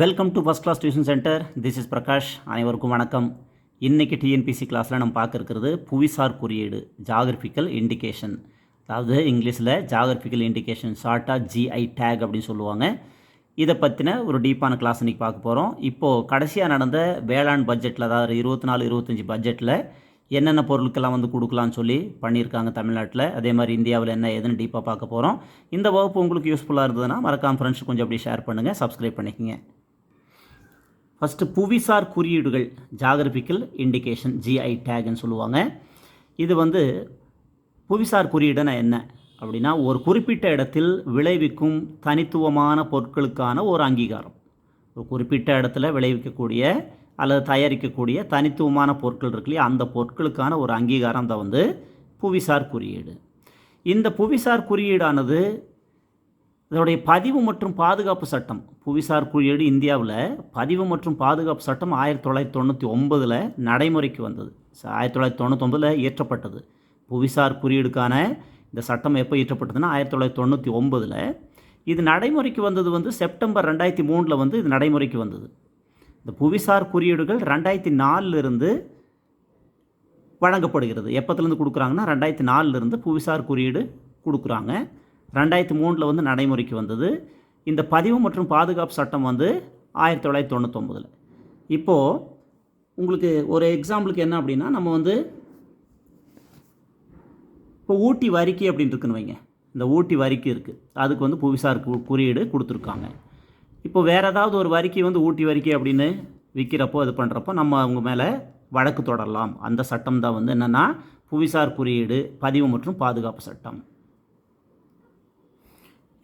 Welcome to first class tuition centre this is Prakash அனைவருக்கும் வணக்கம். இன்றைக்கி டிஎன்பிசி கிளாஸில் நம்ம பார்க்க இருக்கிறது புவிசார் குறியீடு ஜாகிரபிக்கல் இண்டிகேஷன் அதாவது இங்கிலீஷில் ஜாகிரபிக்கல் இண்டிகேஷன் ஷார்ட்டாக ஜிஐ டேக் அப்படின்னு சொல்லுவாங்க. இதை பற்றின ஒரு டீப்பான கிளாஸ் இன்றைக்கி பார்க்க போகிறோம் இப்போது கடைசியாக நடந்த வேளாண் பட்ஜெட்டில் அதாவது இருபத்தி நாலு இருபத்தஞ்சி பட்ஜெட்டில் என்னென்ன பொருட்கள்லாம் வந்து கொடுக்கலான்னு சொல்லி பண்ணியிருக்காங்க தமிழ்நாட்டில். அதே மாதிரி இந்தியாவில் என்ன ஏதுன்னு டீப்பாக பார்க்க போகிறோம் இந்த வகுப்பு உங்களுக்கு யூஸ்ஃபுல்லாக இருந்ததுன்னா மறக்காம ஃப்ரெண்ட்ஸ் கொஞ்சம் அப்படியே ஷேர் பண்ணுங்கள் சப்ஸ்கிரைப் பண்ணிக்கங்க. ஃபஸ்ட்டு புவிசார் குறியீடுகள் ஜாகிரபிக்கல் இண்டிகேஷன் ஜிஐ டேக்னு சொல்லுவாங்க. இது வந்து புவிசார் குறியீடுனா என்ன? அப்படின்னா ஒரு குறிப்பிட்ட இடத்தில் விளைவிக்கும் தனித்துவமான பொருட்களுக்கான ஒரு அங்கீகாரம். ஒரு குறிப்பிட்ட இடத்துல விளைவிக்கக்கூடிய அல்லது தயாரிக்கக்கூடிய தனித்துவமான பொருட்கள் இருக்கு இல்லையா? அந்த பொருட்களுக்கான ஒரு அங்கீகாரம் தான் வந்து புவிசார் குறியீடு. இந்த புவிசார் குறியீடானது இதனுடைய பதிவு மற்றும் பாதுகாப்பு சட்டம் புவிசார் குறியீடு இந்தியாவில் பதிவு மற்றும் பாதுகாப்பு சட்டம் ஆயிரத்தி தொள்ளாயிரத்தி தொண்ணூற்றி ஒன்பதில் நடைமுறைக்கு வந்தது. ஆயிரத்தி தொள்ளாயிரத்தி தொண்ணூற்றொம்பதில் இயற்றப்பட்டது. புவிசார் குறியீடுக்கான இந்த சட்டம் எப்போ இயற்றப்பட்டதுன்னா ஆயிரத்தி தொள்ளாயிரத்தி தொண்ணூற்றி ஒம்பதில் இது நடைமுறைக்கு வந்தது வந்து செப்டம்பர் ரெண்டாயிரத்தி மூணில் வந்து இது நடைமுறைக்கு வந்தது. இந்த புவிசார் குறியீடுகள் ரெண்டாயிரத்தி நாலிலிருந்து வழங்கப்படுகிறது. எப்போத்துலேருந்து கொடுக்குறாங்கன்னா ரெண்டாயிரத்தி நாலுலேருந்து புவிசார் குறியீடு கொடுக்குறாங்க. ரெண்டாயிரத்தி மூணில் வந்து நடைமுறைக்கு வந்தது. இந்த பதிவு மற்றும் பாதுகாப்பு சட்டம் வந்து ஆயிரத்தி தொள்ளாயிரத்தி தொண்ணூத்தொம்பதில் இப்போது உங்களுக்கு ஒரு எக்ஸாம்பிளுக்கு என்ன அப்படின்னா நம்ம வந்து இப்போ ஊட்டி வரிக்கை அப்படின்னு இருக்குன்னு வைங்க. இந்த ஊட்டி வரிக்கை இருக்குது அதுக்கு வந்து புவிசார் கு குறியீடு கொடுத்துருக்காங்க. இப்போ வேறு ஏதாவது ஒரு வரிக்கை வந்து ஊட்டி வரிக்கை அப்படின்னு விற்கிறப்போ இது பண்ணுறப்போ நம்ம அவங்க மேலே வழக்கு தொடரலாம். அந்த சட்டம் தான் வந்து என்னென்னா புவிசார் குறியீடு பதிவு மற்றும் பாதுகாப்பு சட்டம்.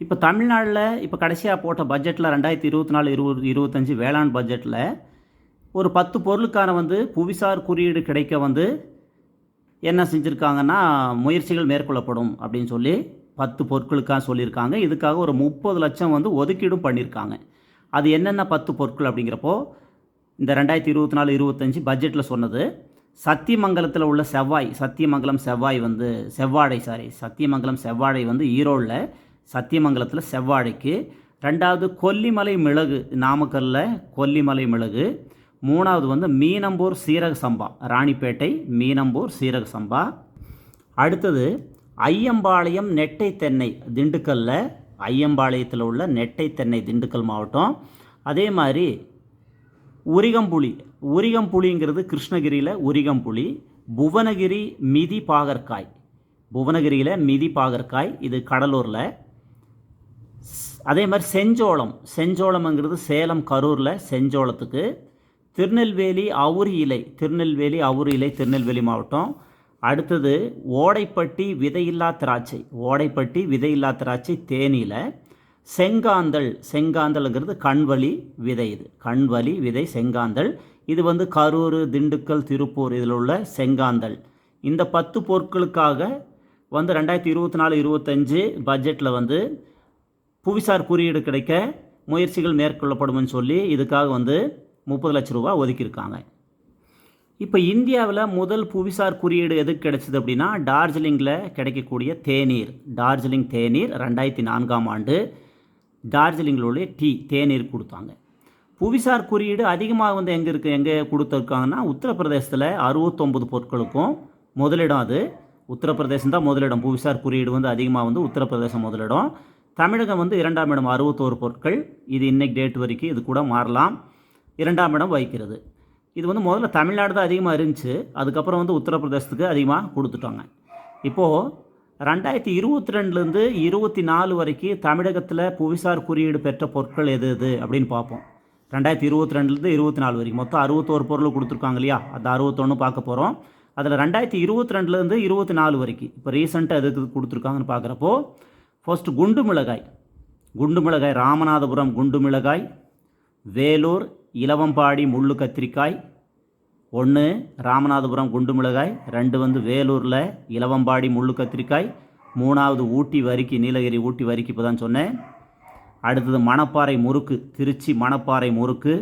இப்போ தமிழ்நாட்டில் இப்போ கடைசியாக போட்ட பட்ஜெட்டில் ரெண்டாயிரத்தி இருபத்தி நாலு இருபது இருபத்தஞ்சி வேளாண் பட்ஜெட்டில் ஒரு பத்து பொருளுக்கான வந்து புவிசார் குறியீடு கிடைக்க வந்து என்ன செஞ்சுருக்காங்கன்னா முயற்சிகள் மேற்கொள்ளப்படும் அப்படின்னு சொல்லி பத்து பொருட்களுக்காக சொல்லியிருக்காங்க. இதுக்காக ஒரு முப்பது லட்சம் வந்து ஒதுக்கீடும் பண்ணியிருக்காங்க. அது என்னென்ன பத்து பொருட்கள் அப்படிங்கிறப்போ இந்த ரெண்டாயிரத்தி இருபத்தி நாலு இருபத்தஞ்சி பட்ஜெட்டில் சொன்னது சத்தியமங்கலத்தில் உள்ள செவ்வாய் சத்தியமங்கலம் செவ்வாய் வந்து செவ்வாடை சாரி சத்தியமங்கலம் செவ்வாடை வந்து ஈரோடில் சத்தியமங்கலத்தில் செவ்வாழைக்கு. ரெண்டாவது கொல்லிமலை மிளகு நாமக்கல்லில் கொல்லிமலை மிளகு. மூணாவது வந்து மீனம்பூர் சீரக சம்பா ராணிப்பேட்டை மீனம்பூர் சீரக சம்பா. அடுத்தது ஐயம்பாளையம் நெட்டை தென்னை திண்டுக்கல்ல ஐயம்பாளையத்தில் உள்ள நெட்டை தென்னை திண்டுக்கல் மாவட்டம். அதே மாதிரி உரிகம்புலி உரிகம்புலிங்கிறது கிருஷ்ணகிரியில் உரிகம்புலி புவனகிரி மிதி பாகற்காய். புவனகிரியில் மிதி பாகற்காய் இது கடலூரில். அதே மாதிரி செஞ்சோளம். செஞ்சோளம்ங்கிறது சேலம் கரூரில் செஞ்சோளத்துக்கு. திருநெல்வேலி அவுரி இலை. திருநெல்வேலி அவுரி இலை திருநெல்வேலி மாவட்டம். அடுத்தது ஓடைப்பட்டி விதையில்லா திராட்சை. ஓடைப்பட்டி விதையில்லா திராட்சை தேனியில். செங்காந்தல். செங்காந்தல்ங்கிறது கண்வழி விதை இது. கண்வலி விதை செங்காந்தல். இது வந்து கரூர் திண்டுக்கல் திருப்பூர் இதில் உள்ள செங்காந்தல். இந்த பத்து பொருட்களுக்காக வந்து ரெண்டாயிரத்தி இருபத்தி நாலு இருபத்தஞ்சு பட்ஜெட்டில் வந்து புவிசார் குறியீடு கிடைக்க முயற்சிகள் மேற்கொள்ளப்படும்னு சொல்லி இதுக்காக வந்து முப்பது லட்ச ரூபா ஒதுக்கியிருக்காங்க. இப்போ இந்தியாவில் முதல் புவிசார் குறியீடு எதுக்கு கிடைச்சிது அப்படின்னா டார்ஜிலிங்கில் கிடைக்கக்கூடிய தேநீர் டார்ஜிலிங் தேநீர் ரெண்டாயிரத்தி நான்காம் ஆண்டு டார்ஜிலிங்கில் உள்ள டீ தேநீர் கொடுத்தாங்க. புவிசார் குறியீடு அதிகமாக வந்து எங்கே இருக்குது எங்கே கொடுத்துருக்காங்கன்னா உத்தரப்பிரதேசத்தில் அறுபத்தொம்பது பொருட்களுக்கும் முதலிடம் அது. உத்தரப்பிரதேசம் தான் முதலிடம். புவிசார் குறியீடு வந்து அதிகமாக வந்து உத்தரப்பிரதேசம் முதலிடம். தமிழகம் வந்து இரண்டாம் இடம் அறுபத்தோரு பொருட்கள். இது இன்னைக்கு டேட் வரைக்கும் இது கூட மாறலாம். இரண்டாம் இடம் வகிக்கிறது. இது வந்து முதல்ல தமிழ்நாடு தான் அதிகமாக இருந்துச்சு. அதுக்கப்புறம் வந்து உத்தரப்பிரதேசத்துக்கு அதிகமாக கொடுத்துட்டாங்க. இப்போது ரெண்டாயிரத்தி இருபத்தி ரெண்டுலேருந்து இருபத்தி நாலு வரைக்கும் தமிழகத்தில் புவிசார் குறியீடு பெற்ற பொருட்கள் எது எது அப்படின்னு பார்ப்போம். ரெண்டாயிரத்தி இருபத்தி ரெண்டுலேருந்து இருபத்தி நாலு வரைக்கும். மொத்தம் அறுபத்தோரு பொருள் கொடுத்துருக்காங்க இல்லையா? அந்த அறுபத்தொன்று பார்க்க போகிறோம் அதில் ரெண்டாயிரத்தி இருபத்தி ரெண்டுலேருந்து இருபத்தி நாலு வரைக்கும். இப்போ ரீசெண்டாக எதுக்கு கொடுத்துருக்காங்கன்னு பார்க்குறப்போ ஃபர்ஸ்ட் குண்டு மிளகாய் குண்டு மிளகாய் ராமநாதபுரம் குண்டு மிளகாய் வேலூர் இலவம்பாடி முள்ளு கத்திரிக்காய் ஒன்று ராமநாதபுரம் குண்டு மிளகாய் ரெண்டு வந்து வேலூரில் இலவம்பாடி முள்ளு கத்திரிக்காய் மூணாவது ஊட்டி வரிக்கு நீலகிரி ஊட்டி வரிக்கு இப்போ தான் சொன்னேன் அடுத்தது மணப்பாறை முறுக்கு திருச்சி மணப்பாறை முறுக்கு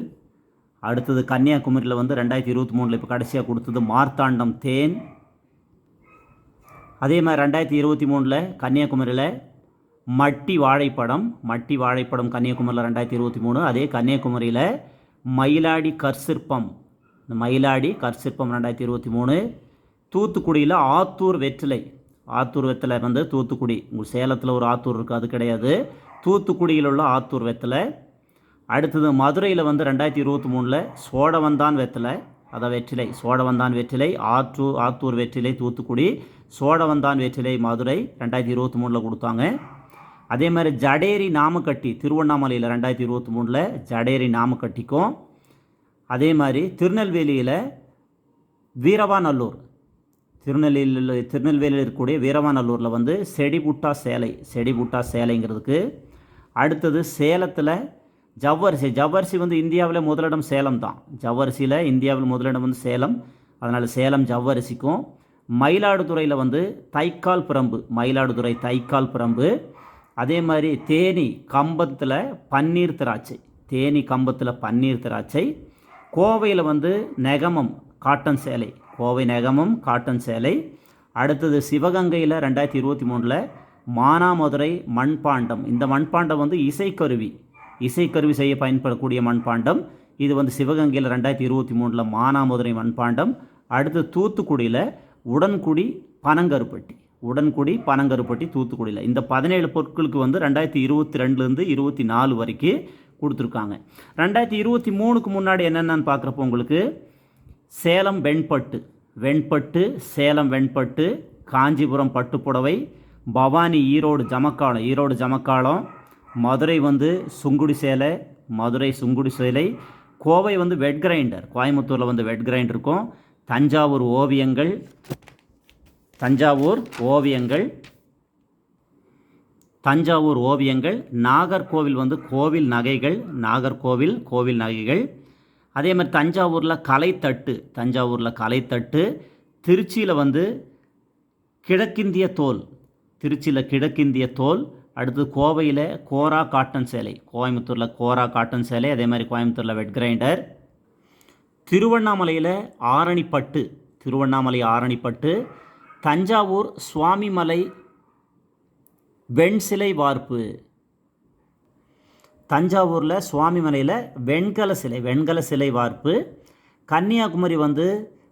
அடுத்தது கன்னியாகுமரியில் வந்து ரெண்டாயிரத்தி இருபத்தி மூணில் இப்போ கடைசியாக கொடுத்தது மார்த்தாண்டம் தேன். அதே மாதிரி ரெண்டாயிரத்தி இருபத்தி மூணில் கன்னியாகுமரியில் மட்டி வாழைப்படம் மட்டி வாழைப்படம் கன்னியாகுமரியில் ரெண்டாயிரத்தி இருபத்தி மூணு அதே கன்னியாகுமரியில் மயிலாடி கற்சிற்பம் இந்த மயிலாடி கற்சிற்பம் ரெண்டாயிரத்தி இருபத்தி மூணு. தூத்துக்குடியில் ஆத்தூர் வெற்றிலை ஆத்தூர் வெத்தலை வந்து தூத்துக்குடி. உங்கள் சேலத்தில் ஒரு ஆத்தூர் இருக்குது அது கிடையாது. தூத்துக்குடியில் உள்ள ஆத்தூர் வெத்தலை அடுத்தது மதுரையில் வந்து ரெண்டாயிரத்தி இருபத்தி மூணில் சோழவந்தான் வெத்தலை அதை வெற்றிலை சோழவந்தான் வெற்றிலை ஆற்றூர் ஆத்தூர் வெற்றிலை தூத்துக்குடி சோழவந்தான் வெற்றிலை மதுரை ரெண்டாயிரத்தி இருபத்தி மூணில் கொடுத்தாங்க. அதே மாதிரி ஜடேரி நாமக்கட்டி திருவண்ணாமலையில் ரெண்டாயிரத்தி இருபத்தி மூணில் ஜடேரி நாமக்கட்டிக்கும் அதே மாதிரி திருநெல்வேலியில் வீரவாநல்லூர் திருநெல்வேலியில் திருநெல்வேலியில் இருக்கக்கூடிய வீரவாநல்லூரில் வந்து செடிபுட்டா சேலை செடிபுட்டா சேலைங்கிறதுக்கு. அடுத்தது சேலத்தில் ஜவ்வரிசி ஜவ்வரிசி வந்து இந்தியாவில் முதலிடம் சேலம் தான் ஜவ்வரிசியில் இந்தியாவில் முதலிடம் வந்து சேலம். அதனால் சேலம் ஜவ்வரிசிக்கும். மயிலாடுதுறையில் வந்து தைக்கால் பிரம்பு மயிலாடுதுறை தைக்கால் பிரம்பு. அதே மாதிரி தேனி கம்பத்தில் பன்னீர் திராட்சை. தேனி கம்பத்தில் பன்னீர் திராட்சை. கோவையில் வந்து நெகமம் காட்டன் சேலை. கோவை நெகமம் காட்டன் சேலை. அடுத்தது சிவகங்கையில் ரெண்டாயிரத்தி இருபத்தி மூணில் மானாமதுரை மண்பாண்டம். இந்த மண்பாண்டம் வந்து இசைக்கருவி. இசைக்கருவி செய்ய பயன்படக்கூடிய மண்பாண்டம். இது வந்து சிவகங்கையில் ரெண்டாயிரத்தி இருபத்தி மூணில் மானாமதுரை மண்பாண்டம். அடுத்து தூத்துக்குடியில் உடன்குடி பனங்கருப்பட்டி. உடன்குடி பனங்கருப்பட்டி தூத்துக்குடியில். இந்த பதினேழு பொருட்களுக்கு வந்து ரெண்டாயிரத்தி இருபத்தி ரெண்டுலேருந்து இருபத்தி நாலு வரைக்கும் கொடுத்துருக்காங்க. ரெண்டாயிரத்தி இருபத்தி மூணுக்கு முன்னாடி என்னென்னு பார்க்குறப்போ உங்களுக்கு சேலம் வெண்பட்டு வெண்பட்டு சேலம் வெண்பட்டு காஞ்சிபுரம் பட்டுப்புடவை பவானி ஈரோடு ஜமக்காலம் ஈரோடு ஜமக்காலம் மதுரை வந்து சுங்குடி சேலை மதுரை சுங்குடி சேலை கோவை வந்து வெட் கிரைண்டர் கோயம்புத்தூரில் வந்து வெட் கிரைண்டர் இருக்கும் தஞ்சாவூர் ஓவியங்கள் தஞ்சாவூர் ஓவியங்கள் தஞ்சாவூர் ஓவியங்கள் நாகர்கோவில் வந்து கோவில் நகைகள் நாகர்கோவில் கோவில் நகைகள். அதே மாதிரி தஞ்சாவூரில் கலைத்தட்டு தஞ்சாவூரில் கலைத்தட்டு. திருச்சியில் வந்து கிழக்கிந்திய தோல் திருச்சியில் கிழக்கிந்திய தோல். அடுத்து கோவையில் கோரா காட்டன் சேலை கோயம்புத்தூரில் கோரா காட்டன் சேலை அதே மாதிரி கோயம்புத்தூரில் வெட் கிரைண்டர். திருவண்ணாமலையில் ஆரணிப்பட்டு திருவண்ணாமலை ஆரணிப்பட்டு. தஞ்சாவூர் சுவாமிமலை வெண் சிலை வார்ப்பு. தஞ்சாவூரில் சுவாமிமலையில் வெண்கல சிலை வெண்கல சிலை வார்ப்பு. கன்னியாகுமரி வந்து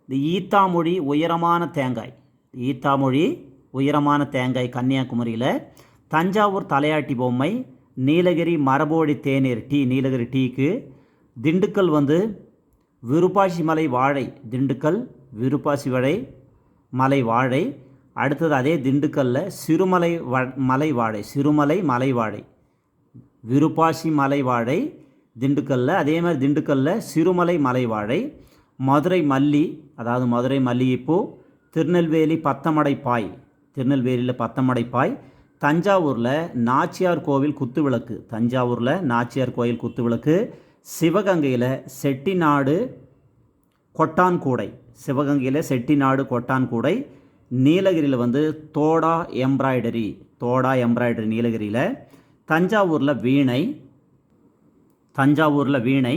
இந்த ஈத்தாமொழி உயரமான தேங்காய். ஈத்தாமொழி உயரமான தேங்காய் கன்னியாகுமரியில். தஞ்சாவூர் தலையாட்டி பொம்மை நீலகிரி மரபோடி தேநீர் டீ நீலகிரி டீக்கு. திண்டுக்கல் வந்து விருப்பாசி மலை வாழை திண்டுக்கல் விருப்பாசி வாழை மலை வாழை அடுத்தது அதே திண்டுக்கல்லில் சிறுமலை வ மலை வாழை சிறுமலை மலை வாழை. விருப்பாசி மலை வாழை திண்டுக்கல்லில் அதே மாதிரி திண்டுக்கல்லில் சிறுமலை மலை வாழை மதுரை மல்லி அதாவது மதுரை மல்லிகைப்பூ திருநெல்வேலி பத்தமடை பாய் திருநெல்வேலியில் பத்தமடை பாய் தஞ்சாவூரில் நாச்சியார் கோவில் குத்துவிளக்கு தஞ்சாவூரில் நாச்சியார் கோயில் குத்துவிளக்கு சிவகங்கையில் செட்டிநாடு கொட்டான்கூடை. சிவகங்கையில் செட்டிநாடு கொட்டான்கூடை நீலகிரியில் வந்து தோடா எம்ப்ராய்டரி தோடா எம்ப்ராய்டரி நீலகிரியில் தஞ்சாவூரில் வீணை தஞ்சாவூரில் வீணை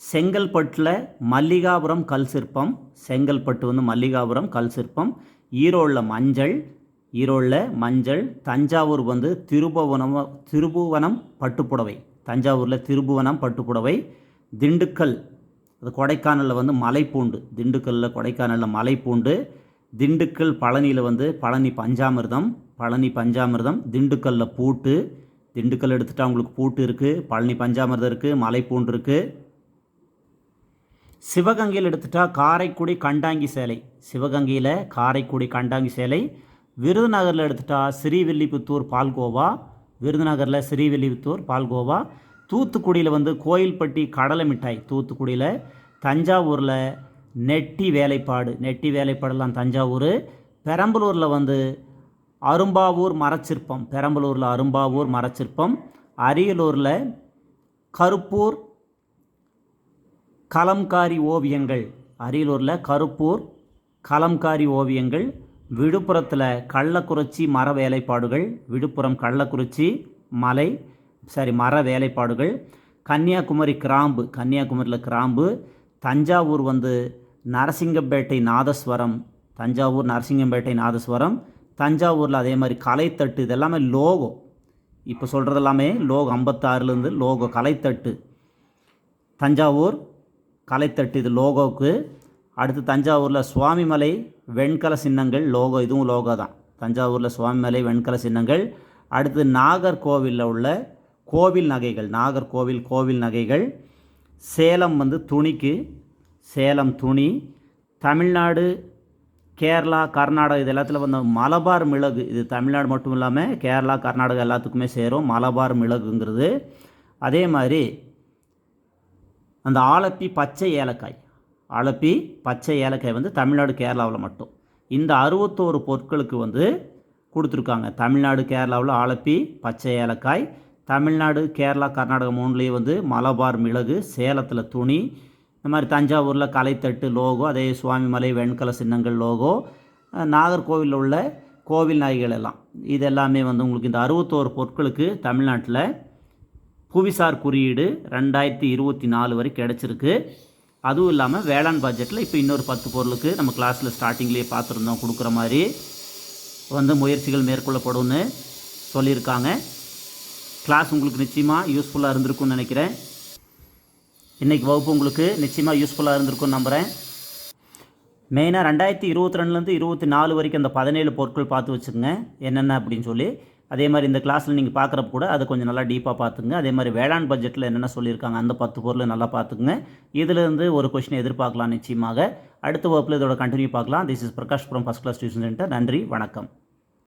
செங்கல்பட்டில் மல்லிகாபுரம் கல் சிற்பம் செங்கல்பட்டு வந்து மல்லிகாபுரம் கல் சிற்பம் ஈரோடில் மஞ்சள் ஈரோடில் மஞ்சள் தஞ்சாவூர் வந்து திருபுவனம் திருபுவனம் பட்டுப்புடவை தஞ்சாவூரில் திருபுவனம் பட்டுப்புடவை திண்டுக்கல் அது கொடைக்கானலில் வந்து மலைப்பூண்டு. திண்டுக்கல்லில் கொடைக்கானலில் மலைப்பூண்டு. திண்டுக்கல் பழனியில் வந்து பழனி பஞ்சாமிர்தம் பழனி பஞ்சாமிர்தம் திண்டுக்கல்லில் பூட்டு. திண்டுக்கல் எடுத்துகிட்டா உங்களுக்கு பூட்டு இருக்குது பழனி பஞ்சாமிர்தம் இருக்குது மலைப்பூண்டு இருக்குது சிவகங்கையில் எடுத்துட்டா காரைக்குடி கண்டாங்கி சேலை. சிவகங்கையில் காரைக்குடி கண்டாங்கி சேலை. விருதுநகரில் எடுத்துட்டா ஸ்ரீவில்லிபுத்தூர் பால்கோவா. விருதுநகரில் ஸ்ரீவில்லிபுத்தூர் பால்கோவா. தூத்துக்குடியில் வந்து கோயில்பட்டி கடலை மிட்டாய் தூத்துக்குடியில் தஞ்சாவூரில் நெட்டி வேலைப்பாடு நெட்டி வேலைப்பாடெல்லாம் தஞ்சாவூர். பெரம்பலூரில் வந்து அரும்பாவூர் மரச்சிற்பம் பெரம்பலூரில் அரும்பாவூர் மரச்சிற்பம். அரியலூரில் கருப்பூர் கலம்காரி ஓவியங்கள். அரியலூரில் கருப்பூர் கலம்காரி ஓவியங்கள். விழுப்புரத்தில் கள்ளக்குறிச்சி மர வேலைப்பாடுகள் விழுப்புரம் கள்ளக்குறிச்சி மலை. சாரி மர வேலைப்பாடுகள். கன்னியாகுமரி கிராம்பு கன்னியாகுமரியில் கிராம்பு. தஞ்சாவூர் வந்து நரசிங்கம்பேட்டை நாதஸ்வரம். தஞ்சாவூர் நரசிங்கம்பேட்டை நாதஸ்வரம். தஞ்சாவூரில் அதே மாதிரி கலைத்தட்டு இதெல்லாமே லோகோ. இப்போ சொல்கிறது எல்லாமே லோகோ ஐம்பத்தாறுலேருந்து லோகோ கலைத்தட்டு. தஞ்சாவூர் கலைத்தட்டு இது லோகோவுக்கு. அடுத்து தஞ்சாவூரில் சுவாமிமலை வெண்கல சின்னங்கள் லோகோ இதுவும் லோகோ தான் தஞ்சாவூரில் சுவாமிமலை வெண்கல சின்னங்கள். அடுத்து நாகர்கோவிலில் உள்ள கோவில் நகைகள் நாகர்கோவில் கோவில் நகைகள். சேலம் வந்து துணிக்கு சேலம் துணி. தமிழ்நாடு கேரளா கர்நாடகா இது எல்லாத்துல வந்து மலபார் மிளகு. இது தமிழ்நாடு மட்டும் இல்லாமல் கேரளா கர்நாடகா எல்லாத்துக்குமே சேரும் மலபார் மிளகுங்கிறது. அதே மாதிரி அந்த ஆலப்பி பச்சை ஏலக்காய். ஆலப்பி பச்சை ஏலக்காய் வந்து தமிழ்நாடு கேரளாவில் மட்டும். இந்த அறுபத்தோரு பொருட்களுக்கு வந்து கொடுத்துருக்காங்க. தமிழ்நாடு கேரளாவில் ஆலப்பி பச்சை ஏலக்காய். தமிழ்நாடு கேரளா கர்நாடகா மூணுலேயும் வந்து மலபார் மிளகு சேலத்தில் துணி இந்த மாதிரி தஞ்சாவூரில் கலைத்தட்டு லோகோ அதே சுவாமிமலை வெண்கல சின்னங்கள் லோகோ நாகர்கோவிலில் உள்ள கோவில் நாய்கள் எல்லாம். இது எல்லாமே வந்து உங்களுக்கு இந்த அறுபத்தோரு பொருட்களுக்கு தமிழ்நாட்டில் புவிசார் குறியீடு ரெண்டாயிரத்தி இருபத்தி நாலு வரை கிடச்சிருக்கு. அதுவும் இல்லாமல் வேளாண் பட்ஜெட்டில் இப்போ இன்னொரு பத்து பொருளுக்கு நம்ம கிளாஸில் ஸ்டார்டிங்லேயே பார்த்துருந்தோம் கொடுக்குற மாதிரி வந்து முயற்சிகள் மேற்கொள்ளப்படும்னு சொல்லியிருக்காங்க. கிளாஸ் உங்களுக்கு நிச்சயமாக யூஸ்ஃபுல்லாக இருந்திருக்கும்னு நினைக்கிறேன். இன்றைக்கி வகுப்பு உங்களுக்கு நிச்சயமாக யூஸ்ஃபுல்லாக இருந்திருக்கும்னு நம்புகிறேன் மெயினாக ரெண்டாயிரத்தி இருபத்தி ரெண்டுலேருந்து இருபத்தி நாலு வரைக்கும் அந்த பதினேழு பொருட்கள் பார்த்து வச்சுக்கோங்க என்னென்ன அப்படின்னு சொல்லி. அதே மாதிரி இந்த கிளாஸில் நீங்கள் பார்க்குறப்ப கூட அதை கொஞ்சம் நல்லா டீப்பாக பார்த்துங்க அதே மாதிரி வேளாண் பட்ஜெட்டில் என்னென்ன சொல்லியிருக்காங்க அந்த பத்து பொருளை நல்லா பார்த்துக்குங்க. இதிலிருந்து ஒரு கொஷின் எதிர்பார்க்கலாம் நிச்சயமாக. அடுத்த வகுப்பில் இதோட கண்டினியூ பார்க்கலாம். திஸ் இஸ் பிரகாஷ் புரம் ஃபஸ்ட் கிளாஸ் டியூஷன் சென்டர் நன்றி வணக்கம்.